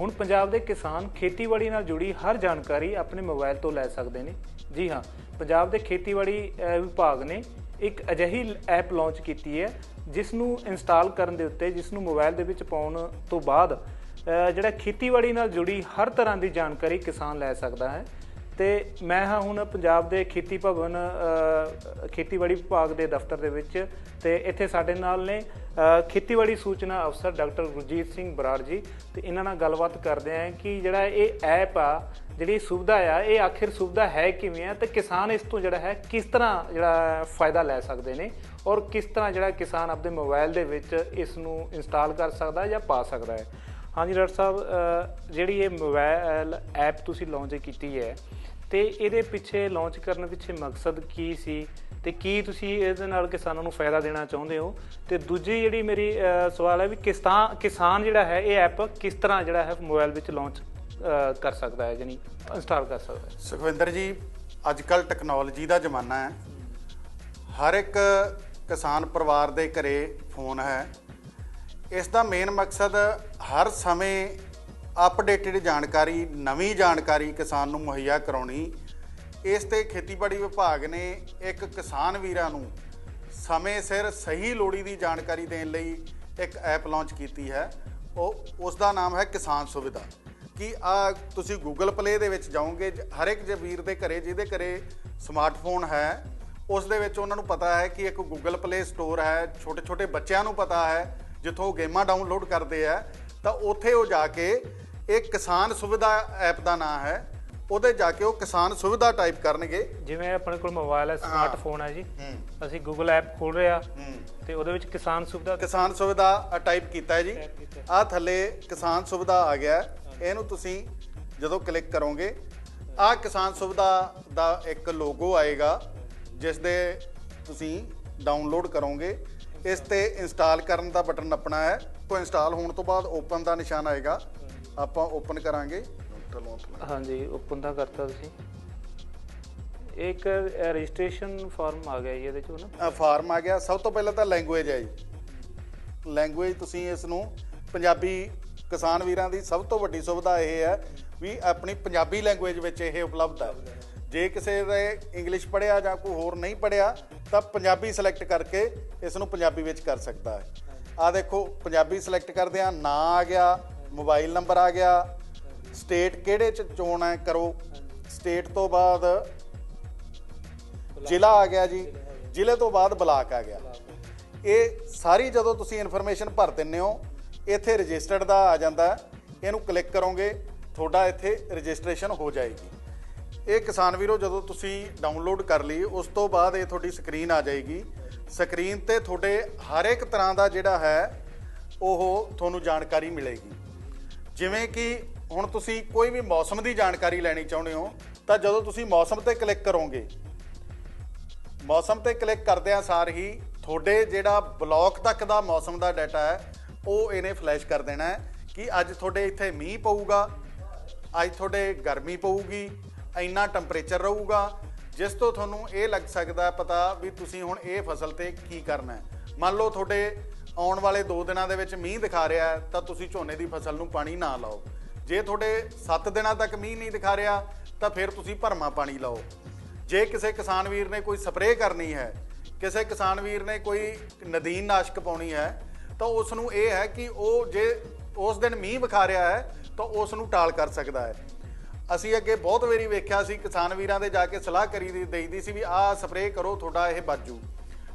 ਹੁਣ ਪੰਜਾਬ ਦੇ ਕਿਸਾਨ ਖੇਤੀਬਾੜੀ ਨਾਲ ਜੁੜੀ ਹਰ ਜਾਣਕਾਰੀ ਆਪਣੇ ਮੋਬਾਈਲ ਤੋਂ ਲੈ ਸਕਦੇ ਨੇ। ਜੀ ਹਾਂ, ਪੰਜਾਬ ਦੇ ਖੇਤੀਬਾੜੀ ਵਿਭਾਗ ਨੇ ਇੱਕ ਅਜਿਹੀ ਐਪ ਲਾਂਚ ਕੀਤੀ ਹੈ ਜਿਸ ਨੂੰ ਇੰਸਟਾਲ ਕਰਨ ਦੇ ਉੱਤੇ ਜਿਸ ਨੂੰ ਮੋਬਾਈਲ ਦੇ ਵਿੱਚ ਪਾਉਣ ਤੋਂ ਬਾਅਦ ਜਿਹੜਾ ਖੇਤੀਬਾੜੀ ਨਾਲ ਜੁੜੀ ਹਰ ਤਰ੍ਹਾਂ ਦੀ ਜਾਣਕਾਰੀ ਕਿਸਾਨ ਲੈ ਸਕਦਾ ਹੈ। ਤੇ ਮੈਂ ਹਾਂ ਹੁਣ ਪੰਜਾਬ ਦੇ ਖੇਤੀ ਭਵਨ ਖੇਤੀਬਾੜੀ ਵਿਭਾਗ ਦੇ ਦਫ਼ਤਰ ਦੇ ਵਿੱਚ ਤੇ ਇੱਥੇ ਸਾਡੇ ਨਾਲ ਨੇ ਖੇਤੀਬਾੜੀ ਸੂਚਨਾ ਅਫਸਰ ਡਾਕਟਰ ਗੁਰਜੀਤ ਸਿੰਘ ਬਰਾੜ ਜੀ। ਤੇ ਇਹਨਾਂ ਨਾਲ ਗੱਲਬਾਤ ਕਰਦੇ ਆਂ ਕਿ ਜਿਹੜਾ ਇਹ ਐਪ ਆ, ਜਿਹੜੀ ਸੁਵਿਧਾ ਆ, ਇਹ ਆਖਿਰ ਸੁਵਿਧਾ ਹੈ ਕਿਵੇਂ ਆ ਤੇ ਕਿਸਾਨ ਇਸ ਤੋਂ ਜਿਹੜਾ ਹੈ ਕਿਸ ਤਰ੍ਹਾਂ ਜਿਹੜਾ ਫਾਇਦਾ ਲੈ ਸਕਦੇ ਨੇ ਔਰ ਕਿਸ ਤਰ੍ਹਾਂ ਜਿਹੜਾ ਕਿਸਾਨ ਆਪਣੇ ਮੋਬਾਈਲ ਦੇ ਵਿੱਚ ਇਸ ਨੂੰ ਇੰਸਟਾਲ ਕਰ ਸਕਦਾ ਜਾਂ ਪਾ ਸਕਦਾ ਹੈ। ਹਾਂਜੀ, ਡਾਕਟਰ ਸਾਹਿਬ ਜਿਹੜੀ ਇਹ ਮੋਬਾਈਲ ਐਪ ਤੁਸੀਂ ਲਾਂਚ ਕੀਤੀ ਹੈ, ਤੇ ਇਹਦੇ ਪਿੱਛੇ ਲਾਂਚ ਕਰਨ ਪਿੱਛੇ ਮਕਸਦ ਕੀ ਸੀ? ਤੇ ਕੀ ਤੁਸੀਂ ਇਹਦੇ ਨਾਲ ਕਿਸਾਨਾਂ ਨੂੰ ਫਾਇਦਾ ਦੇਣਾ ਚਾਹੁੰਦੇ ਹੋ? ਤੇ ਦੂਜੀ ਜਿਹੜੀ ਮੇਰੀ ਸਵਾਲ ਹੈ ਵੀ ਕਿਸਾਨ ਕਿਸਾਨ ਜਿਹੜਾ ਹੈ, ਇਹ ਐਪ ਕਿਸ ਤਰ੍ਹਾਂ ਜਿਹੜਾ ਹੈ ਮੋਬਾਈਲ ਵਿੱਚ ਲਾਂਚ ਕਰ ਸਕਦਾ ਹੈ, ਯਾਨੀ ਇੰਸਟਾਲ ਕਰ ਸਕਦਾ ਹੈ? ਸੁਖਵਿੰਦਰ ਜੀ ਅੱਜ ਕੱਲ ਟੈਕਨੋਲੋਜੀ ਦਾ ਜ਼ਮਾਨਾ ਹੈ। ਹਰ ਇੱਕ ਕਿਸਾਨ ਪਰਿਵਾਰ ਦੇ ਘਰੇ ਫੋਨ ਹੈ। ਇਸ ਦਾ ਮੇਨ ਮਕਸਦ ਹਰ ਸਮੇਂ ਅਪਡੇਟਡ ਜਾਣਕਾਰੀ, ਨਵੀਂ ਜਾਣਕਾਰੀ ਕਿਸਾਨ ਨੂੰ ਮੁਹੱਈਆ ਕਰਾਉਣੀ। ਇਸ ਤੇ ਖੇਤੀਬਾੜੀ ਵਿਭਾਗ ਨੇ ਇੱਕ ਕਿਸਾਨ ਵੀਰਾਂ ਨੂੰ ਸਮੇਂ ਸਿਰ ਸਹੀ ਲੋੜੀ ਦੀ ਜਾਣਕਾਰੀ ਦੇਣ ਲਈ ਇੱਕ ਐਪ ਲਾਂਚ ਕੀਤੀ ਹੈ। ਉਹ, ਉਸ ਦਾ ਨਾਮ ਹੈ ਕਿਸਾਨ ਸੁਵਿਧਾ। ਕਿ ਆ ਤੁਸੀਂ ਗੂਗਲ ਪਲੇ ਦੇ ਵਿੱਚ ਜਾਓਗੇ, ਜ- ਹਰ ਇੱਕ ਜੇ ਵੀਰ ਦੇ ਘਰੇ, ਜਿਹਦੇ ਘਰੇ ਸਮਾਰਟਫੋਨ ਹੈ, ਉਸ ਦੇ ਵਿੱਚ ਉਹਨਾਂ ਨੂੰ ਪਤਾ ਹੈ ਕਿ ਇੱਕ ਗੂਗਲ ਪਲੇ ਸਟੋਰ ਹੈ ਛੋਟੇ ਛੋਟੇ ਬੱਚਿਆਂ ਨੂੰ ਪਤਾ ਹੈ ਜਿੱਥੋਂ ਗੇਮਾਂ ਡਾਊਨਲੋਡ ਕਰਦੇ ਆ ਤਾਂ ਉੱਥੇ ਉਹ ਜਾ ਕੇ ਇਹ ਕਿਸਾਨ ਸੁਵਿਧਾ ਐਪ ਦਾ ਨਾਮ ਹੈ ਉਹਦੇ ਜਾ ਕੇ ਉਹ ਕਿਸਾਨ ਸੁਵਿਧਾ ਟਾਈਪ ਕਰਨਗੇ। ਜਿਵੇਂ ਆਪਣੇ ਕੋਲ ਮੋਬਾਈਲ ਹੈ ਸਮਾਰਟਫੋਨ ਹੈ ਜੀ। ਅਸੀਂ ਗੂਗਲ ਐਪ ਖੋਲ ਰਿਹਾ ਤੇ ਉਹਦੇ ਵਿੱਚ ਕਿਸਾਨ ਸੁਵਿਧਾ ਕਿਸਾਨ ਸੁਵਿਧਾ ਟਾਈਪ ਕੀਤਾ ਹੈ ਜੀ। Type ਕੀਤਾ। ਆ ਥੱਲੇ ਕਿਸਾਨ ਸੁਵਿਧਾ ਆ ਗਿਆ। ਇਹਨੂੰ ਤੁਸੀਂ ਜਦੋਂ ਕਲਿੱਕ ਕਰੋਗੇ ਆ ਕਿਸਾਨ ਸੁਵਿਧਾ ਦਾ ਇੱਕ ਲੋਗੋ ਆਏਗਾ ਜਿਸ ਦੇ ਤੁਸੀਂ ਡਾਊਨਲੋਡ ਕਰੋਗੇ ਇਸ ਤੇ ਇੰਸਟਾਲ ਕਰਨ ਦਾ ਬਟਨ ਨੱਪਣਾ ਹੈ। ਉਹ ਇੰਸਟਾਲ ਹੋਣ ਤੋਂ ਬਾਅਦ ਓਪਨ ਦਾ ਨਿਸ਼ਾਨ ਆਏਗਾ। ਆਪਾਂ ਓਪਨ ਕਰਾਂਗੇ। ਹਾਂਜੀ ਓਪਨ ਦਾ ਕਰਤਾ ਤੁਸੀਂ। ਇੱਕ ਰਜਿਸਟ੍ਰੇਸ਼ਨ ਫਾਰਮ ਆ ਗਿਆ ਜੀ ਇਹਦੇ ਚੋਂ ਨਾ। ਫਾਰਮ ਆ ਗਿਆ। ਸਭ ਤੋਂ ਪਹਿਲਾਂ ਤਾਂ ਲੈਂਗੁਏਜ ਹੈ ਜੀ। ਲੈਂਗੁਏਜ ਤੁਸੀਂ ਇਸ ਨੂੰ ਪੰਜਾਬੀ ਕਿਸਾਨ ਵੀਰਾਂ ਦੀ ਸਭ ਤੋਂ ਵੱਡੀ ਸੁਵਿਧਾ ਇਹ ਹੈ ਵੀ ਆਪਣੀ ਪੰਜਾਬੀ ਲੈਂਗੁਏਜ ਵਿੱਚ ਇਹ ਉਪਲਬਧ ਹੈ। ਜੇ ਕਿਸੇ ਦਾ ਇੰਗਲਿਸ਼ ਪੜਿਆ ਜਾਂ ਕੋਈ ਹੋਰ ਨਹੀਂ ਪੜਿਆ ਤਾਂ ਪੰਜਾਬੀ ਸਿਲੈਕਟ ਕਰਕੇ ਇਸ ਨੂੰ ਪੰਜਾਬੀ ਵਿੱਚ ਕਰ ਸਕਦਾ ਹੈ। ਆ ਦੇਖੋ, ਪੰਜਾਬੀ ਸਿਲੈਕਟ ਕਰਦੇ ਆ ਨਾਂ ਆ ਗਿਆ ਮੋਬਾਈਲ ਨੰਬਰ ਆ ਗਿਆ ਸਟੇਟ ਕਿਹੜੇ ਚ ਚੋਣ ਹੈ ਕਰੋ। ਸਟੇਟ ਤੋਂ ਬਾਅਦ ਜ਼ਿਲ੍ਹਾ ਆ ਗਿਆ ਜੀ, ਜ਼ਿਲ੍ਹੇ ਤੋਂ ਬਾਅਦ ਬਲਾਕ ਆ ਗਿਆ। ਇਹ ਸਾਰੀ ਜਦੋਂ ਤੁਸੀਂ ਇਨਫੋਰਮੇਸ਼ਨ ਭਰ ਦਿੰਦੇ ਹੋ, ਇੱਥੇ ਰਜਿਸਟਰਡ ਦਾ ਆ ਜਾਂਦਾ ਇਹਨੂੰ ਕਲਿੱਕ ਕਰੋਗੇ, ਤੁਹਾਡਾ ਇੱਥੇ ਰਜਿਸਟ੍ਰੇਸ਼ਨ ਹੋ ਜਾਏਗੀ। ਇਹ ਕਿਸਾਨ ਵੀਰੋ, ਜਦੋਂ ਤੁਸੀਂ ਡਾਊਨਲੋਡ ਕਰ ਲਈ, ਉਸ ਤੋਂ ਬਾਅਦ ਇਹ ਤੁਹਾਡੀ ਸਕਰੀਨ ਆ ਜਾਏਗੀ। ਸਕਰੀਨ ਤੇ ਤੁਹਾਡੇ ਹਰ ਇੱਕ ਤਰ੍ਹਾਂ ਦਾ ਜਿਹੜਾ ਹੈ, ਉਹ ਤੁਹਾਨੂੰ ਜਾਣਕਾਰੀ ਮਿਲੇਗੀ। ਜਿਵੇਂ ਕਿ ਹੁਣ ਤੁਸੀਂ ਕੋਈ ਵੀ ਮੌਸਮ ਦੀ ਜਾਣਕਾਰੀ ਲੈਣੀ ਚਾਹੁੰਦੇ ਹੋ, ਤਾਂ ਜਦੋਂ ਤੁਸੀਂ ਮੌਸਮ ਤੇ ਕਲਿੱਕ ਕਰੋਗੇ, ਮੌਸਮ ਤੇ ਕਲਿੱਕ ਕਰਦਿਆਂ ਸਾਰ ਹੀ ਤੁਹਾਡੇ ਜਿਹੜਾ ਬਲੌਕ ਤੱਕ ਦਾ ਮੌਸਮ ਦਾ ਡਾਟਾ ਹੈ, ਉਹ ਇਹਨੇ ਫਲੈਸ਼ ਕਰ ਦੇਣਾ ਹੈ ਕਿ ਅੱਜ ਤੁਹਾਡੇ ਇੱਥੇ ਮੀਂਹ ਪਊਗਾ, ਅੱਜ ਤੁਹਾਡੇ ਗਰਮੀ ਪਊਗੀ ਇੰਨਾ ਟੈਂਪਰੇਚਰ ਰਹੂਗਾ, ਜਿਸ ਤੋਂ ਤੁਹਾਨੂੰ ਇਹ ਲੱਗ ਸਕਦਾ ਪਤਾ ਵੀ ਤੁਸੀਂ ਹੁਣ ਇਹ ਫਸਲ ਤੇ ਕੀ ਕਰਨਾ ਹੈ। ਮੰਨ ਲਓ ਤੁਹਾਡੇ ਆਉਣ ਵਾਲੇ 2 ਦਿਨਾਂ ਦੇ ਵਿੱਚ ਮੀਂਹ ਦਿਖਾ ਰਿਹਾ ਹੈ, ਤਾਂ ਤੁਸੀਂ ਝੋਨੇ ਦੀ ਫਸਲ ਨੂੰ ਪਾਣੀ ਨਾ ਲਾਓ। ਜੇ ਤੁਹਾਡੇ 7 ਦਿਨਾਂ ਤੱਕ ਮੀਂਹ ਨਹੀਂ ਦਿਖਾ ਰਿਹਾ, ਤਾਂ ਫਿਰ ਤੁਸੀਂ ਭਰਮਾ ਪਾਣੀ ਲਾਓ। ਜੇ ਕਿਸੇ ਕਿਸਾਨ ਵੀਰ ਨੇ ਕੋਈ ਸਪਰੇਅ ਕਰਨੀ ਹੈ, ਕਿਸੇ ਕਿਸਾਨ ਵੀਰ ਨੇ ਕੋਈ ਨਦੀਨ ਨਾਸ਼ਕ ਪਾਉਣੀ ਹੈ, ਤਾਂ ਉਸ ਨੂੰ ਇਹ ਹੈ ਕਿ ਉਹ ਜੇ ਉਸ ਦਿਨ ਮੀਂਹ ਵਿਖਾ ਰਿਹਾ ਹੈ, ਤਾਂ ਉਸ ਨੂੰ ਟਾਲ ਕਰ ਸਕਦਾ ਹੈ। ਅਸੀਂ ਅੱਗੇ ਬਹੁਤ ਵਾਰੀ ਵੇਖਿਆ ਸੀ, ਕਿਸਾਨ ਵੀਰਾਂ ਦੇ ਜਾ ਕੇ ਸਲਾਹ ਕਰੀ ਦੀ ਦੇਈਦੀ ਸੀ ਵੀ ਆਹ ਸਪਰੇਅ ਕਰੋ, ਤੁਹਾਡਾ ਇਹ ਬਾਜੂ।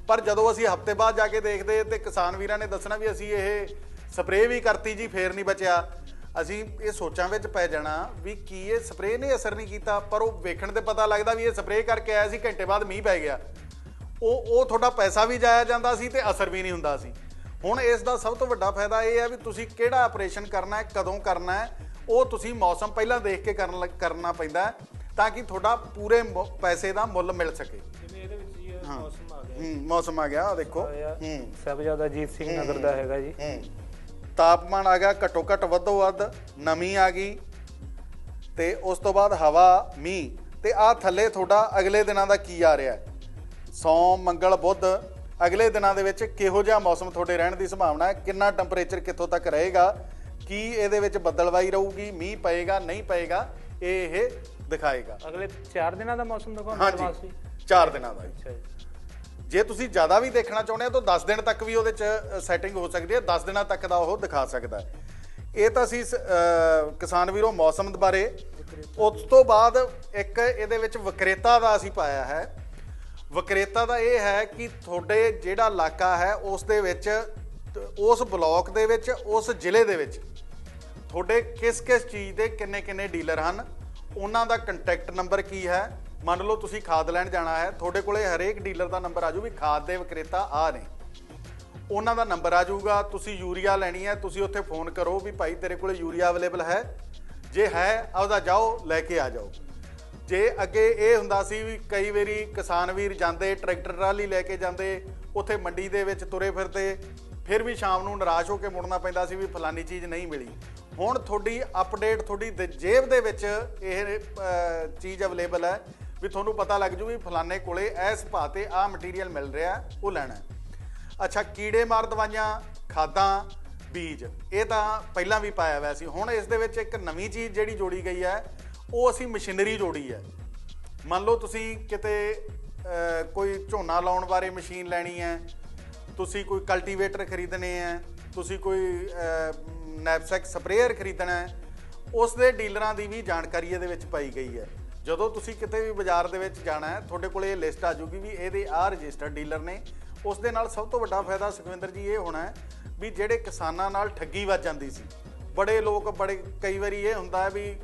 ਪਰ ਜਦੋਂ ਅਸੀਂ ਹਫ਼ਤੇ ਬਾਅਦ ਜਾ ਕੇ ਦੇਖਦੇ ਤੇ ਕਿਸਾਨ ਵੀਰਾਂ ਨੇ ਦੱਸਣਾ ਵੀ ਅਸੀਂ ਇਹ ਸਪਰੇਅ ਵੀ ਕਰਤੀ ਜੀ, ਫੇਰ ਨਹੀਂ ਬਚਿਆ। ਅਸੀਂ ਇਹ ਸੋਚਾਂ ਵਿੱਚ ਪੈ ਜਾਣਾ ਵੀ ਕੀ ਇਹ ਸਪਰੇਅ ਨੇ ਅਸਰ ਨਹੀਂ ਕੀਤਾ, ਪਰ ਉਹ ਵੇਖਣ ਤੇ ਪਤਾ ਲੱਗਦਾ ਵੀ ਇਹ ਸਪਰੇਅ ਕਰਕੇ ਆਇਆ ਸੀ, ਘੰਟੇ ਬਾਅਦ ਮੀਂਹ ਪੈ ਗਿਆ। ਉਹ ਉਹ ਤੁਹਾਡਾ ਪੈਸਾ ਵੀ ਜਾਇਆ ਜਾਂਦਾ ਸੀ ਤੇ ਅਸਰ ਵੀ ਨਹੀਂ ਹੁੰਦਾ ਸੀ। ਹੁਣ ਇਸ ਦਾ ਸਭ ਤੋਂ ਵੱਡਾ ਫਾਇਦਾ ਇਹ ਹੈ ਵੀ ਤੁਸੀਂ ਕਿਹੜਾ ਆਪਰੇਸ਼ਨ ਕਰਨਾ ਹੈ, ਕਦੋਂ ਕਰਨਾ ਹੈ ਉਹ ਤੁਸੀਂ ਮੌਸਮ ਪਹਿਲਾਂ ਦੇਖ ਕੇ ਕਰਨ ਕਰਨਾ ਪੈਂਦਾ ਤਾਂ ਕਿ ਤੁਹਾਡਾ ਪੂਰੇ ਪੈਸੇ ਦਾ ਮੁੱਲ ਮਿਲ ਸਕੇ। ਜਿਵੇਂ ਇਹਦੇ ਵਿੱਚ ਹੀ ਮੌਸਮ ਆ ਗਿਆ। ਹੂੰ ਮੌਸਮ ਆ ਗਿਆ ਆਹ ਦੇਖੋ। ਹੂੰ। ਸਾਹਿਬਜ਼ਾਦਾ ਅਜੀਤ ਸਿੰਘ ਨਗਰ ਦਾ ਹੈਗਾ ਜੀ। ਹੂੰ। ਤਾਪਮਾਨ ਆ ਗਿਆ ਘੱਟੋ ਘੱਟ ਵੱਧੋ ਵੱਧ ਨਮੀ ਆ ਗਈ। ਤੇ ਉਸ ਤੋਂ ਬਾਅਦ ਹਵਾ ਮੀਂਹ। ਤੇ ਆ ਥੱਲੇ ਤੁਹਾਡਾ ਅਗਲੇ ਦਿਨਾਂ ਦਾ ਕੀ ਆ ਰਿਹਾ ਹੈ? ਸੋਮ ਮੰਗਲ ਬੁੱਧ ਅਗਲੇ ਦਿਨਾਂ ਦੇ ਵਿੱਚ ਕਿਹੋ ਜਿਹਾ ਮੌਸਮ ਤੁਹਾਡੇ ਰਹਿਣ ਦੀ ਸੰਭਾਵਨਾ ਹੈ? ਕਿੰਨਾ ਟੈਂਪਰੇਚਰ ਕਿੱਥੋਂ ਤੱਕ ਰਹੇਗਾ? ਕੀ ਇਹਦੇ ਵਿੱਚ ਬੱਦਲਵਾਈ ਰਹੂਗੀ ਮੀਂਹ ਪਏਗਾ ਨਹੀਂ ਪਏਗਾ ਇਹ ਇਹ ਦਿਖਾਏਗਾ। ਅਗਲੇ 4 ਦਿਨਾਂ ਦਾ ਮੌਸਮ ਦਿਖਾਉਂਦਾ ਹਾਂਜੀ ਜੀ 4 ਦਿਨਾਂ ਦਾ ਜੀ। ਅੱਛਾ ਜੀ। ਜੇ ਤੁਸੀਂ ਜ਼ਿਆਦਾ ਵੀ ਦੇਖਣਾ ਚਾਹੁੰਦੇ ਹੋ ਤਾਂ 10 ਦਿਨ ਤੱਕ ਵੀ ਉਹਦੇ 'ਚ ਸੈਟਿੰਗ ਹੋ ਸਕਦੀ ਹੈ 10 ਦਿਨਾਂ ਤੱਕ ਦਾ ਉਹ ਦਿਖਾ ਸਕਦਾ ਇਹ ਤਾਂ ਅਸੀਂ ਕਿਸਾਨ ਵੀਰੋ ਮੌਸਮ ਬਾਰੇ ਉਸ ਤੋਂ ਬਾਅਦ ਇੱਕ ਇਹਦੇ ਵਿੱਚ ਵਿਕਰੇਤਾ ਦਾ ਅਸੀਂ ਪਾਇਆ ਹੈ। ਵਿਕਰੇਤਾ ਦਾ ਇਹ ਹੈ ਕਿ ਤੁਹਾਡੇ ਜਿਹੜਾ ਇਲਾਕਾ ਹੈ ਉਸ ਦੇ ਵਿੱਚ ਉਸ ਬਲਾਕ ਦੇ ਵਿੱਚ ਉਸ ਜ਼ਿਲ੍ਹੇ ਦੇ ਵਿੱਚ ਤੁਹਾਡੇ ਕਿਸ ਕਿਸ ਚੀਜ਼ ਦੇ ਕਿੰਨੇ ਕਿੰਨੇ ਡੀਲਰ ਹਨ? ਉਹਨਾਂ ਦਾ ਕੰਟੈਕਟ ਨੰਬਰ ਕੀ ਹੈ? ਮੰਨ ਲਓ ਤੁਸੀਂ ਖਾਦ ਲੈਣ ਜਾਣਾ ਹੈ, ਤੁਹਾਡੇ ਕੋਲੇ ਹਰੇਕ ਡੀਲਰ ਦਾ ਨੰਬਰ ਆਜੂ ਵੀ ਖਾਦ ਦੇ ਵਿਕਰੇਤਾ ਆ ਨੇ। ਉਹਨਾਂ ਦਾ ਨੰਬਰ ਆ ਜਾਊਗਾ ਤੁਸੀਂ ਯੂਰੀਆ ਲੈਣੀ ਹੈ, ਤੁਸੀਂ ਉੱਥੇ ਫੋਨ ਕਰੋ ਵੀ ਭਾਈ ਤੇਰੇ ਕੋਲੇ ਯੂਰੀਆ ਅਵੇਲੇਬਲ ਹੈ। ਜੇ ਹੈ ਉਹਦਾ ਜਾਓ, ਲੈ ਕੇ ਆ ਜਾਓ। ਜੇ ਅੱਗੇ ਇਹ ਹੁੰਦਾ ਸੀ ਵੀ ਕਈ ਵਾਰੀ ਕਿਸਾਨ ਵੀਰ ਜਾਂਦੇ, ਟਰੈਕਟਰ ਟਰਾਲੀ ਲੈ ਕੇ ਜਾਂਦੇ, ਉੱਥੇ ਮੰਡੀ ਦੇ ਵਿੱਚ ਤੁਰੇ ਫਿਰਦੇ, ਫਿਰ ਵੀ ਸ਼ਾਮ ਨੂੰ ਨਿਰਾਸ਼ ਹੋ ਕੇ ਮੁੜਨਾ ਪੈਂਦਾ ਸੀ ਵੀ ਫਲਾਨੀ ਚੀਜ਼ ਨਹੀਂ ਮਿਲੀ। ਹੁਣ ਤੁਹਾਡੀ ਅਪਡੇਟ ਤੁਹਾਡੀ ਜੇਬ ਦੇ ਵਿੱਚ ਇਹ ਚੀਜ਼ ਅਵੇਲੇਬਲ ਹੈ ਵੀ ਤੁਹਾਨੂੰ ਪਤਾ ਲੱਗ ਜੂ ਵੀ ਫਲਾਨੇ ਕੋਲੇ ਇਸ ਭਾਅ ਤੇ ਆਹ ਮਟੀਰੀਅਲ ਮਿਲ ਰਿਹਾ, ਉਹ ਲੈਣਾ ਅੱਛਾ, ਕੀੜੇ ਮਾਰ ਦਵਾਈਆਂ, ਖਾਦਾਂ, ਬੀਜ, ਇਹ ਤਾਂ ਪਹਿਲਾਂ ਵੀ ਪਾਇਆ ਹੋਇਆ ਸੀ। ਹੁਣ ਇਸ ਦੇ ਵਿੱਚ ਇੱਕ ਨਵੀਂ ਚੀਜ਼ ਜਿਹੜੀ ਜੋੜੀ ਗਈ ਹੈ, ਉਹ ਅਸੀਂ ਮਸ਼ੀਨਰੀ ਜੋੜੀ ਹੈ। ਮੰਨ ਲਓ ਤੁਸੀਂ ਕਿਤੇ ਕੋਈ ਝੋਨਾ ਲਾਉਣ ਬਾਰੇ ਮਸ਼ੀਨ ਲੈਣੀ ਹੈ, ਤੁਸੀਂ ਕੋਈ ਕਲਟੀਵੇਟਰ ਖਰੀਦਣੇ ਹੈ, ਤੁਸੀਂ ਕੋਈ ਨੈਪਸੈਕ ਸਪਰੇਅਰ ਖਰੀਦਣਾ ਹੈ, ਉਸ ਦੇ ਡੀਲਰਾਂ ਦੀ ਵੀ ਜਾਣਕਾਰੀ ਇਹਦੇ ਵਿੱਚ ਪਾਈ ਗਈ ਹੈ। ਜਦੋਂ ਤੁਸੀਂ ਕਿਤੇ ਵੀ ਬਾਜ਼ਾਰ ਦੇ ਵਿੱਚ ਜਾਣਾ ਹੈ, ਤੁਹਾਡੇ ਕੋਲ ਇਹ ਲਿਸਟ ਆ ਜੂਗੀ ਵੀ ਇਹਦੇ ਆਹ ਰਜਿਸਟਰਡ ਡੀਲਰ ਨੇ। ਉਸ ਦੇ ਨਾਲ ਸਭ ਤੋਂ ਵੱਡਾ ਫਾਇਦਾ ਸੁਖਵਿੰਦਰ ਜੀ ਇਹ ਹੋਣਾ ਹੈ ਵੀ ਜਿਹੜੇ ਕਿਸਾਨਾਂ ਨਾਲ ਠੱਗੀ ਵੱਜ ਜਾਂਦੀ ਸੀ। ਬੜੇ ਲੋਕ, ਬੜੇ, ਕਈ ਵਾਰੀ ਇਹ ਹੁੰਦਾ ਹੈ ਵੀ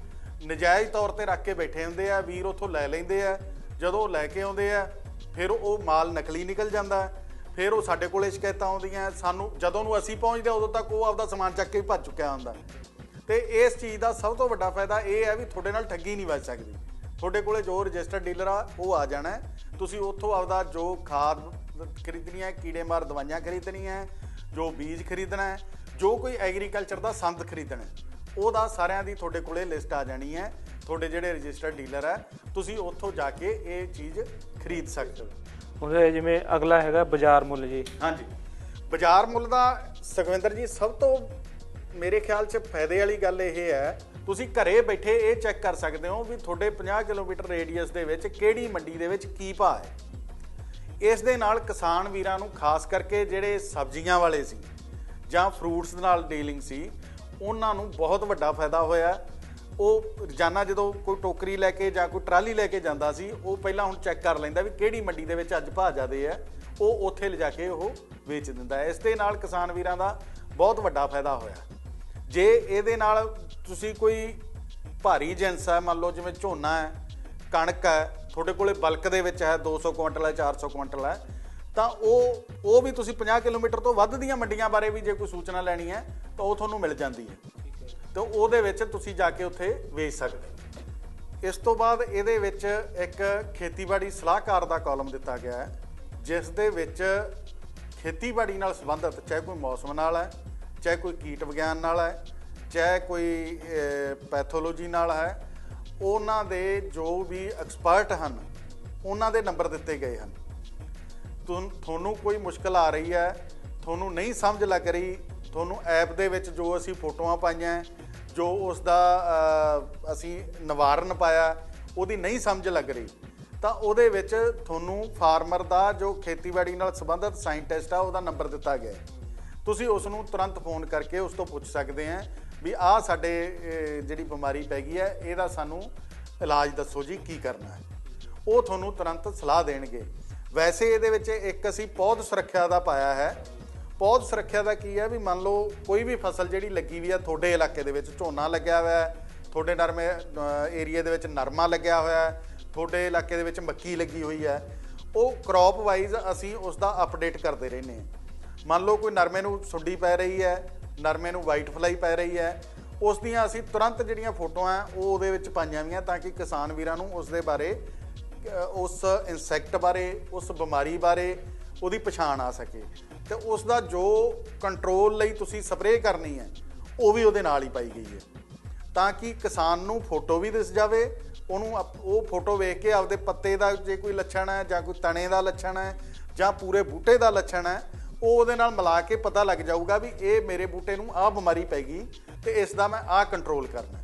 ਨਜਾਇਜ਼ ਤੌਰ ਤੇ ਰੱਖ ਕੇ ਬੈਠੇ ਹੁੰਦੇ ਆ, ਵੀਰ ਉੱਥੋਂ ਲੈ ਲੈਂਦੇ ਆ। ਜਦੋਂ ਉਹ ਲੈ ਕੇ ਆਉਂਦੇ ਆ, ਫਿਰ ਉਹ ਮਾਲ ਨਕਲੀ ਨਿਕਲ ਜਾਂਦਾ ਹੈ। ਫਿਰ ਉਹ ਸਾਡੇ ਕੋਲੇ ਸ਼ਿਕਾਇਤਾਂ ਆਉਂਦੀਆਂ ਸਾਨੂੰ ਜਦੋਂ ਨੂੰ ਅਸੀਂ ਪਹੁੰਚਦੇ ਹਾਂ, ਉਦੋਂ ਤੱਕ ਉਹ ਆਪਦਾ ਸਮਾਨ ਚੱਕ ਕੇ ਭੱਜ ਚੁੱਕਿਆ ਹੁੰਦਾ ਤੇ ਇਸ ਚੀਜ਼ ਦਾ ਸਭ ਤੋਂ ਵੱਡਾ ਫਾਇਦਾ ਇਹ ਹੈ ਵੀ ਤੁਹਾਡੇ ਨਾਲ ਠੱਗੀ ਨਹੀਂ ਵੱਜ ਸਕਦੀ। ਤੁਹਾਡੇ ਕੋਲੇ ਜੋ ਰਜਿਸਟਰਡ ਡੀਲਰ ਆ ਉਹ ਆ ਜਾਣਾ ਤੁਸੀਂ ਉੱਥੋਂ ਆਪਦਾ ਜੋ ਖਾਦ ਖਰੀਦਣੀ ਹੈ ਕੀੜੇਮਾਰ ਦਵਾਈਆਂ ਖਰੀਦਣੀਆਂ ਹੈ, ਜੋ ਬੀਜ ਖਰੀਦਣਾ ਹੈ ਜੋ ਕੋਈ ਐਗਰੀਕਲਚਰ ਦਾ ਸੰਦ ਖਰੀਦਣਾ ਉਹਦਾ ਸਾਰਿਆਂ ਦੀ ਤੁਹਾਡੇ ਕੋਲੇ ਲਿਸਟ ਆ ਜਾਣੀ ਹੈ। ਤੁਹਾਡੇ ਜਿਹੜੇ ਰਜਿਸਟਰਡ ਡੀਲਰ ਹੈ ਤੁਸੀਂ ਉੱਥੋਂ ਜਾ ਕੇ ਇਹ ਚੀਜ਼ ਖਰੀਦ ਸਕਦੇ ਹੋ। ਉਹਦੇ ਜਿਵੇਂ ਅਗਲਾ ਹੈਗਾ ਬਾਜ਼ਾਰ ਮੁੱਲ ਜੀ। ਹਾਂਜੀ। ਬਾਜ਼ਾਰ ਮੁੱਲ ਦਾ ਸੁਖਵਿੰਦਰ ਜੀ, ਸਭ ਤੋਂ ਮੇਰੇ ਖਿਆਲ 'ਚ ਫਾਇਦੇ ਵਾਲੀ ਗੱਲ ਇਹ ਹੈ, ਤੁਸੀਂ ਘਰੇ ਬੈਠੇ ਇਹ ਚੈੱਕ ਕਰ ਸਕਦੇ ਹੋ ਵੀ ਤੁਹਾਡੇ 50 ਕਿਲੋਮੀਟਰ ਰੇਡੀਅਸ ਦੇ ਵਿੱਚ ਕਿਹੜੀ ਮੰਡੀ ਦੇ ਵਿੱਚ ਕੀ ਭਾਅ ਹੈ। ਇਸ ਦੇ ਨਾਲ ਕਿਸਾਨ ਵੀਰਾਂ ਨੂੰ ਖਾਸ ਕਰਕੇ ਜਿਹੜੇ ਸਬਜ਼ੀਆਂ ਵਾਲੇ ਸੀ ਜਾਂ ਫਰੂਟਸ ਨਾਲ ਡੀਲਿੰਗ ਸੀ, ਉਹਨਾਂ ਨੂੰ ਬਹੁਤ ਵੱਡਾ ਫਾਇਦਾ ਹੋਇਆ। ਉਹ ਰੋਜ਼ਾਨਾ ਜਦੋਂ ਕੋਈ ਟੋਕਰੀ ਲੈ ਕੇ ਜਾਂ ਕੋਈ ਟਰਾਲੀ ਲੈ ਕੇ ਜਾਂਦਾ ਸੀ, ਉਹ ਪਹਿਲਾਂ ਹੁਣ ਚੈੱਕ ਕਰ ਲੈਂਦਾ ਵੀ ਕਿਹੜੀ ਮੰਡੀ ਦੇ ਵਿੱਚ ਅੱਜ ਭਾਅ ਜ਼ਿਆਦੇ ਹੈ। ਉਹ ਉੱਥੇ ਲਿਜਾ ਕੇ ਉਹ ਵੇਚ ਦਿੰਦਾ ਹੈ। ਇਸ ਦੇ ਨਾਲ ਕਿਸਾਨ ਵੀਰਾਂ ਦਾ ਬਹੁਤ ਵੱਡਾ ਫਾਇਦਾ ਹੋਇਆ। ਜੇ ਇਹਦੇ ਨਾਲ ਤੁਸੀਂ ਕੋਈ ਭਾਰੀ ਜਿੰਸ ਹੈ, ਮੰਨ ਲਓ ਜਿਵੇਂ ਝੋਨਾ ਹੈ, ਕਣਕ ਹੈ, ਤੁਹਾਡੇ ਕੋਲੇ ਬਲਕ ਦੇ ਵਿੱਚ ਹੈ 200 ਕੁਇੰਟਲ ਹੈ 400 ਕੁਇੰਟਲ ਹੈ, ਤਾਂ ਉਹ ਉਹ ਵੀ ਤੁਸੀਂ 50 ਕਿਲੋਮੀਟਰ ਤੋਂ ਵੱਧ ਦੀਆਂ ਮੰਡੀਆਂ ਬਾਰੇ ਵੀ ਜੇ ਕੋਈ ਸੂਚਨਾ ਲੈਣੀ ਹੈ, ਤਾਂ ਉਹ ਤੁਹਾਨੂੰ ਮਿਲ ਜਾਂਦੀ ਹੈ। ਤੇ ਉਹਦੇ ਵਿੱਚ ਤੁਸੀਂ ਜਾ ਕੇ ਉੱਥੇ ਵੇਚ ਸਕਦੇ ਇਸ ਤੋਂ ਬਾਅਦ ਇਹਦੇ ਵਿੱਚ ਇੱਕ ਖੇਤੀਬਾੜੀ ਸਲਾਹਕਾਰ ਦਾ ਕਾਲਮ ਦਿੱਤਾ ਗਿਆ ਹੈ, ਜਿਸ ਦੇ ਵਿੱਚ ਖੇਤੀਬਾੜੀ ਨਾਲ ਸੰਬੰਧਿਤ ਚਾਹੇ ਕੋਈ ਮੌਸਮ ਨਾਲ ਹੈ, ਚਾਹੇ ਕੋਈ ਕੀਟ ਵਿਗਿਆਨ ਨਾਲ ਹੈ, ਚਾਹੇ ਕੋਈ ਪੈਥੋਲੋਜੀ ਨਾਲ ਹੈ, ਉਹਨਾਂ ਦੇ ਜੋ ਵੀ ਐਕਸਪਰਟ ਹਨ, ਉਹਨਾਂ ਦੇ ਨੰਬਰ ਦਿੱਤੇ ਗਏ ਹਨ। ਤੁਹਾਨੂੰ ਕੋਈ ਮੁਸ਼ਕਲ ਆ ਰਹੀ ਹੈ, ਤੁਹਾਨੂੰ ਨਹੀਂ ਸਮਝ ਲੱਗ ਰਹੀ ਤੁਹਾਨੂੰ ਐਪ ਦੇ ਵਿੱਚ ਜੋ ਅਸੀਂ ਫੋਟੋਆਂ ਪਾਈਆਂ, ਜੋ ਉਸ ਦਾ ਅਸੀਂ ਨਿਵਾਰਨ ਪਾਇਆ, ਉਹਦੀ ਨਹੀਂ ਸਮਝ ਲੱਗ ਰਹੀ, ਤਾਂ ਉਹਦੇ ਵਿੱਚ ਤੁਹਾਨੂੰ ਫਾਰਮਰ ਦਾ ਜੋ ਖੇਤੀਬਾੜੀ ਨਾਲ ਸੰਬੰਧਿਤ ਸਾਇੰਟਿਸਟ ਆ, ਉਹਦਾ ਨੰਬਰ ਦਿੱਤਾ ਗਿਆ ਤੁਸੀਂ ਉਸ ਨੂੰ ਤੁਰੰਤ ਫੋਨ ਕਰਕੇ ਉਸ ਤੋਂ ਪੁੱਛ ਸਕਦੇ ਆ ਵੀ ਆਹ ਸਾਡੇ ਜਿਹੜੀ ਬਿਮਾਰੀ ਪੈ ਗਈ ਹੈ, ਇਹਦਾ ਸਾਨੂੰ ਇਲਾਜ ਦੱਸੋ ਜੀ, ਕੀ ਕਰਨਾ ਹੈ। ਉਹ ਤੁਹਾਨੂੰ ਤੁਰੰਤ ਸਲਾਹ ਦੇਣਗੇ। ਵੈਸੇ ਇਹਦੇ ਵਿੱਚ ਇੱਕ ਅਸੀਂ ਪੌਦ ਸੁਰੱਖਿਆ ਦਾ ਪਾਇਆ ਹੈ ਪੌਦ ਸੁਰੱਖਿਆ ਦਾ ਕੀ ਹੈ ਵੀ ਮੰਨ ਲਓ ਕੋਈ ਵੀ ਫਸਲ ਜਿਹੜੀ ਲੱਗੀ ਵੀ ਆ ਤੁਹਾਡੇ ਇਲਾਕੇ ਦੇ ਵਿੱਚ, ਝੋਨਾ ਲੱਗਿਆ ਹੋਇਆ ਹੈ, ਤੁਹਾਡੇ ਨਰਮੇ ਏਰੀਆ ਦੇ ਵਿੱਚ ਨਰਮਾ ਲੱਗਿਆ ਹੋਇਆ ਹੈ, ਤੁਹਾਡੇ ਇਲਾਕੇ ਦੇ ਵਿੱਚ ਮੱਕੀ ਲੱਗੀ ਹੋਈ ਹੈ, ਉਹ ਕ੍ਰੌਪ ਵਾਈਜ਼ ਅਸੀਂ ਉਸ ਦਾ ਅਪਡੇਟ ਕਰਦੇ ਰਹਿੰਦੇ ਹਾਂ। ਮੰਨ ਲਓ ਕੋਈ ਨਰਮੇ ਨੂੰ ਸੁੰਡੀ ਪੈ ਰਹੀ ਹੈ, ਨਰਮੇ ਨੂੰ ਵਾਈਟ ਫਲਾਈ ਪੈ ਰਹੀ ਹੈ, ਉਸ ਦੀਆਂ ਅਸੀਂ ਤੁਰੰਤ ਜਿਹੜੀਆਂ ਫੋਟੋਆਂ ਉਹ ਉਹਦੇ ਵਿੱਚ ਪਾਈਆਂ ਵੀਆਂ ਤਾਂ ਕਿ ਕਿਸਾਨ ਵੀਰਾਂ ਨੂੰ ਉਸ ਦੇ ਬਾਰੇ ਉਸ ਇਨਸੈਕਟ ਬਾਰੇ, ਉਸ ਬਿਮਾਰੀ ਬਾਰੇ ਉਹਦੀ ਪਛਾਣ ਆ ਸਕੇ। ਤੇ ਉਸ ਦਾ ਜੋ ਕੰਟਰੋਲ ਲਈ ਤੁਸੀਂ ਸਪਰੇਅ ਕਰਨੀ ਹੈ, ਉਹ ਵੀ ਉਹਦੇ ਨਾਲ ਹੀ ਪਾਈ ਗਈ ਹੈ। ਤਾਂ ਕਿ ਕਿਸਾਨ ਨੂੰ ਫੋਟੋ ਵੀ ਦਿਸ ਜਾਵੇ, ਉਹਨੂੰ ਅਪ- ਉਹ ਫੋਟੋ ਵੇਖ ਕੇ ਆਪਦੇ ਪੱਤੇ ਦਾ ਜੇ ਕੋਈ ਲੱਛਣ ਹੈ ਜਾਂ ਕੋਈ ਤਣੇ ਦਾ ਲੱਛਣ ਹੈ ਜਾਂ ਪੂਰੇ ਬੂਟੇ ਦਾ ਲੱਛਣ ਹੈ, ਉਹ ਉਹਦੇ ਨਾਲ ਮਿਲਾ ਕੇ ਪਤਾ ਲੱਗ ਜਾਊਗਾ ਵੀ ਇਹ ਮੇਰੇ ਬੂਟੇ ਨੂੰ ਆਹ ਬਿਮਾਰੀ ਪੈ ਗਈ ਤੇ ਇਸ ਦਾ ਮੈਂ ਆਹ ਕੰਟਰੋਲ ਕਰਨਾ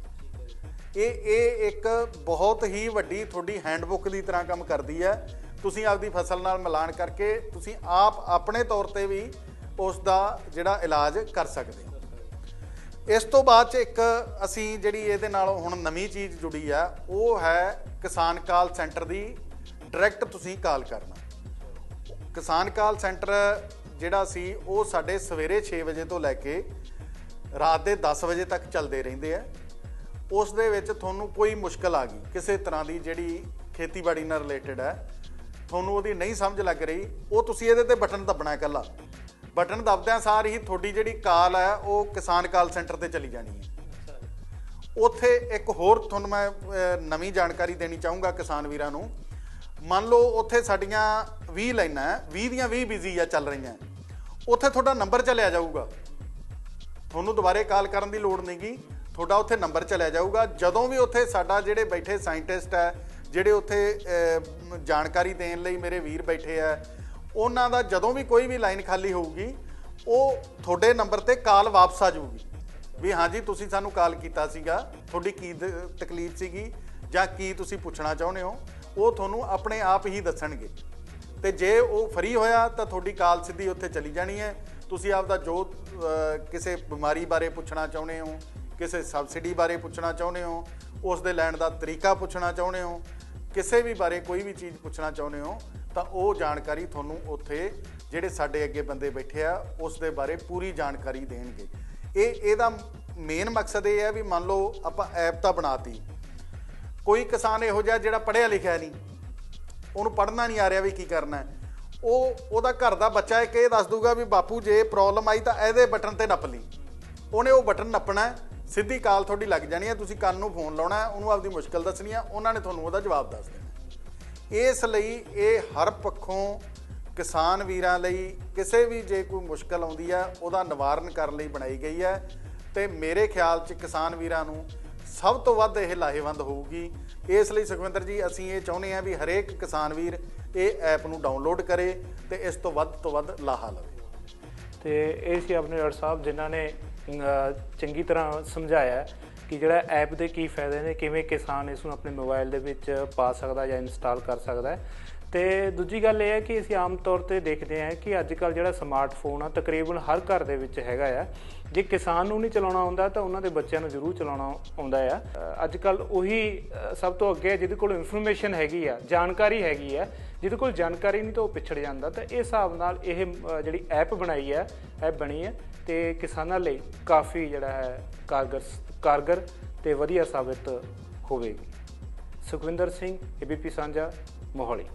ਇਹ ਇਹ ਇੱਕ ਬਹੁਤ ਹੀ ਵੱਡੀ ਤੁਹਾਡੀ ਹੈਂਡਬੁੱਕ ਦੀ ਤਰ੍ਹਾਂ ਕੰਮ ਕਰਦੀ ਹੈ। ਤੁਸੀਂ ਆਪਦੀ ਫਸਲ ਨਾਲ ਮਿਲਾਨ ਕਰਕੇ ਤੁਸੀਂ ਆਪ ਆਪਣੇ ਤੌਰ ਤੇ ਵੀ ਉਸ ਦਾ ਜਿਹੜਾ ਇਲਾਜ ਕਰ ਸਕਦੇ ਹੋ। ਇਸ ਤੋਂ ਬਾਅਦ ਚ ਇੱਕ ਅਸੀਂ ਜਿਹੜੀ ਇਹਦੇ ਨਾਲ ਹੁਣ ਨਵੀਂ ਚੀਜ਼ ਜੁੜੀ ਆ, ਉਹ ਹੈ ਕਿਸਾਨ ਕਾਲ ਸੈਂਟਰ ਦੀ ਡਾਇਰੈਕਟ ਤੁਸੀਂ ਕਾਲ ਕਰਨਾ। ਕਿਸਾਨ ਕਾਲ ਸੈਂਟਰ ਜਿਹੜਾ ਸੀ, ਉਹ ਸਾਡੇ ਸਵੇਰੇ 6 ਵਜੇ ਤੋਂ ਲੈ ਕੇ ਰਾਤ ਦੇ 10 ਵਜੇ ਤੱਕ ਚੱਲਦੇ ਰਹਿੰਦੇ ਆ। ਉਸ ਦੇ ਵਿੱਚ ਤੁਹਾਨੂੰ ਕੋਈ ਮੁਸ਼ਕਲ ਆ ਗਈ, ਕਿਸੇ ਤਰ੍ਹਾਂ ਦੀ ਜਿਹੜੀ ਖੇਤੀਬਾੜੀ ਨਾਲ ਰਿਲੇਟਡ ਹੈ ਤੁਹਾਨੂੰ ਉਹਦੀ ਨਹੀਂ ਸਮਝ ਲੱਗ ਰਹੀ, ਉਹ ਤੁਸੀਂ ਇਹਦੇ ਤੇ ਬਟਨ ਦੱਬਣਾ ਇਕੱਲਾ। ਬਟਨ ਦੱਬਦਿਆਂ ਸਾਰ ਹੀ ਤੁਹਾਡੀ ਜਿਹੜੀ ਕਾਲ ਹੈ, ਉਹ ਕਿਸਾਨ ਕਾਲ ਸੈਂਟਰ ਤੇ ਚਲੀ ਜਾਣੀ ਹੈ। ਉੱਥੇ ਇੱਕ ਹੋਰ ਤੁਹਾਨੂੰ ਮੈਂ ਨਵੀਂ ਜਾਣਕਾਰੀ ਦੇਣੀ ਚਾਹੂੰਗਾ ਕਿਸਾਨ ਵੀਰਾਂ ਨੂੰ। ਮੰਨ ਲਓ ਉੱਥੇ ਸਾਡੀਆਂ 20 ਲਾਈਨਾਂ ਹੈ 20 ਦੀਆਂ 20 ਬਿਜ਼ੀ ਆ ਚੱਲ ਰਹੀਆਂ। ਉੱਥੇ ਤੁਹਾਡਾ ਨੰਬਰ ਚਲਿਆ ਜਾਊਗਾ। ਤੁਹਾਨੂੰ ਦੁਬਾਰੇ ਕਾਲ ਕਰਨ ਦੀ ਲੋੜ ਨਹੀਂਗੀ। ਤੁਹਾਡਾ ਉੱਥੇ ਨੰਬਰ ਚਲਿਆ ਜਾਊਗਾ। ਜਦੋਂ ਵੀ ਉੱਥੇ ਸਾਡਾ ਜਿਹੜੇ ਬੈਠੇ ਸਾਇੰਟਿਸਟ ਹੈ ਜਿਹੜੇ ਉੱਥੇ ਜਾਣਕਾਰੀ ਦੇਣ ਲਈ ਮੇਰੇ ਵੀਰ ਬੈਠੇ ਆ, ਉਹਨਾਂ ਦਾ ਜਦੋਂ ਵੀ ਕੋਈ ਵੀ ਲਾਈਨ ਖਾਲੀ ਹੋਊਗੀ, ਉਹ ਤੁਹਾਡੇ ਨੰਬਰ ਤੇ ਕਾਲ ਵਾਪਸ ਆ ਜਾਊਗੀ। ਵੀ ਹਾਂਜੀ ਤੁਸੀਂ ਸਾਨੂੰ ਕਾਲ ਕੀਤਾ ਸੀਗਾ, ਤੁਹਾਡੀ ਕੀ ਦ- ਤਕਲੀਫ ਸੀਗੀ, ਜਾਂ ਕੀ ਤੁਸੀਂ ਪੁੱਛਣਾ ਚਾਹੁੰਦੇ ਹੋ, ਉਹ ਤੁਹਾਨੂੰ ਆਪਣੇ ਆਪ ਹੀ ਦੱਸਣਗੇ। ਤੇ ਜੇ ਉਹ ਫਰੀ ਹੋਇਆ, ਤਾਂ ਤੁਹਾਡੀ ਕਾਲ ਸਿੱਧੀ ਉੱਥੇ ਚਲੀ ਜਾਣੀ ਹੈ। ਤੁਸੀਂ ਆਪਦਾ ਜੋ ਕਿਸੇ ਬਿਮਾਰੀ ਬਾਰੇ ਪੁੱਛਣਾ ਚਾਹੁੰਦੇ ਹੋ, ਕਿਸੇ ਸਬਸਿਡੀ ਬਾਰੇ ਪੁੱਛਣਾ ਚਾਹੁੰਦੇ ਹੋ, ਉਸ ਦੇ ਲੈਣ ਦਾ ਤਰੀਕਾ ਪੁੱਛਣਾ ਚਾਹੁੰਦੇ ਹੋ ਕਿਸੇ ਵੀ ਬਾਰੇ ਕੋਈ ਵੀ ਚੀਜ਼ ਪੁੱਛਣਾ ਚਾਹੁੰਦੇ ਹੋ, ਤਾਂ ਉਹ ਜਾਣਕਾਰੀ ਤੁਹਾਨੂੰ ਉੱਥੇ ਜਿਹੜੇ ਸਾਡੇ ਅੱਗੇ ਬੰਦੇ ਬੈਠੇ ਆ, ਉਸ ਦੇ ਬਾਰੇ ਪੂਰੀ ਜਾਣਕਾਰੀ ਦੇਣਗੇ। ਇਹ, ਇਹਦਾ ਮੇਨ ਮਕਸਦ ਇਹ ਹੈ ਵੀ ਮੰਨ ਲਓ ਆਪਾਂ ਐਪ ਤਾਂ ਬਣਾਤੀ। ਕੋਈ ਕਿਸਾਨ ਇਹੋ ਜਿਹਾ ਜਿਹੜਾ ਪੜ੍ਹਿਆ ਲਿਖਿਆ ਨਹੀਂ, ਉਹਨੂੰ ਪੜ੍ਹਨਾ ਨਹੀਂ ਆ ਰਿਹਾ ਵੀ ਕੀ ਕਰਨਾ ਹੈ। ਉਹ, ਉਹਦਾ ਘਰ ਦਾ ਬੱਚਾ ਇੱਕ ਇਹ ਦੱਸ ਦੂਗਾ ਵੀ ਬਾਪੂ ਜੇ ਪ੍ਰੋਬਲਮ ਆਈ ਤਾਂ ਇਹਦੇ ਬਟਨ ਤੇ ਨੱਪ ਲਈ। ਉਹਨੇ ਉਹ ਬਟਨ ਨੱਪਣਾ ਸਿੱਧੀ ਕਾਲ ਤੁਹਾਡੀ ਲੱਗ ਜਾਣੀ ਹੈ, ਤੁਸੀਂ ਕੰਨ ਨੂੰ ਫੋਨ ਲਾਉਣਾ ਉਹਨੂੰ ਆਪਦੀ ਮੁਸ਼ਕਲ ਦੱਸਣੀ ਹੈ, ਉਹਨਾਂ ਨੇ ਤੁਹਾਨੂੰ ਉਹਦਾ ਜਵਾਬ ਦੱਸ ਦੇਣਾ ਇਸ ਲਈ ਇਹ ਹਰ ਪੱਖੋਂ ਕਿਸਾਨ ਵੀਰਾਂ ਲਈ, ਕਿਸੇ ਵੀ ਜੇ ਕੋਈ ਮੁਸ਼ਕਲ ਆਉਂਦੀ ਹੈ, ਉਹਦਾ ਨਿਵਾਰਨ ਕਰਨ ਲਈ ਬਣਾਈ ਗਈ ਹੈ। ਤੇ ਮੇਰੇ ਖਿਆਲ 'ਚ ਕਿਸਾਨ ਵੀਰਾਂ ਨੂੰ ਸਭ ਤੋਂ ਵੱਧ ਇਹ ਲਾਹੇਵੰਦ ਹੋਊਗੀ। ਇਸ ਲਈ ਸੁਖਵਿੰਦਰ ਜੀ, ਅਸੀਂ ਇਹ ਚਾਹੁੰਦੇ ਹਾਂ ਵੀ ਹਰੇਕ ਕਿਸਾਨ ਵੀਰ ਇਹ ਐਪ ਨੂੰ ਡਾਊਨਲੋਡ ਕਰੇ ਤੇ ਇਸ ਤੋਂ ਵੱਧ ਤੋਂ ਵੱਧ ਲਾਹਾ ਲਵੇ। ਤੇ ਇਹ ਸੀ ਆਪਣੇ ਡਾਕਟਰ ਸਾਹਿਬ ਜਿਨ੍ਹਾਂ ਨੇ ਚੰਗੀ ਤਰ੍ਹਾਂ ਸਮਝਾਇਆ ਕਿ ਜਿਹੜਾ ਐਪ ਦੇ ਕੀ ਫਾਇਦੇ ਨੇ, ਕਿਵੇਂ ਕਿਸਾਨ ਇਸ ਨੂੰ ਆਪਣੇ ਮੋਬਾਈਲ ਦੇ ਵਿੱਚ ਪਾ ਸਕਦਾ ਜਾਂ ਇੰਸਟਾਲ ਕਰ ਸਕਦਾ ਹੈ। ਤੇ ਦੂਜੀ ਗੱਲ ਇਹ ਹੈ ਕਿ ਅਸੀਂ ਆਮ ਤੌਰ ਤੇ ਦੇਖਦੇ ਹਾਂ ਕਿ ਅੱਜ ਕੱਲ ਜਿਹੜਾ ਸਮਾਰਟਫੋਨ ਆ, ਤਕਰੀਬਨ ਹਰ ਘਰ ਦੇ ਵਿੱਚ ਹੈਗਾ ਆ। ਜੇ ਕਿਸਾਨ ਨੂੰ ਨਹੀਂ ਚਲਾਉਣਾ ਆਉਂਦਾ, ਤਾਂ ਉਹਨਾਂ ਦੇ ਬੱਚਿਆਂ ਨੂੰ ਜ਼ਰੂਰ ਚਲਾਉਣਾ ਆਉਂਦਾ ਆ। ਅੱਜ ਕੱਲ ਉਹੀ ਸਭ ਤੋਂ ਅੱਗੇ ਜਿਹਦੇ ਕੋਲ ਇਨਫੋਰਮੇਸ਼ਨ ਹੈਗੀ ਆ, ਜਾਣਕਾਰੀ ਹੈਗੀ ਆ, ਜਿਹਦੇ ਕੋਲ ਜਾਣਕਾਰੀ ਨਹੀਂ ਤਾਂ ਉਹ ਪਿਛੜ ਜਾਂਦਾ। ਤਾਂ ਇਸ ਹਿਸਾਬ ਨਾਲ ਇਹ ਜਿਹੜੀ ਐਪ ਬਣਾਈ ਹੈ ਐਪ ਬਣੀ ਹੈ ਤੇ ਕਿਸਾਨਾਂ ਲਈ ਕਾਫੀ ਜਿਹੜਾ ਹੈ ਕਾਰਗਰ ਕਾਰਗਰ ਤੇ ਵਧੀਆ ਸਾਬਿਤ ਹੋਵੇਗੀ। ਸੁਖਵਿੰਦਰ ਸਿੰਘ ਏਬੀਪੀ ਸਾਂਝਾ, ਮੋਹਾਲੀ।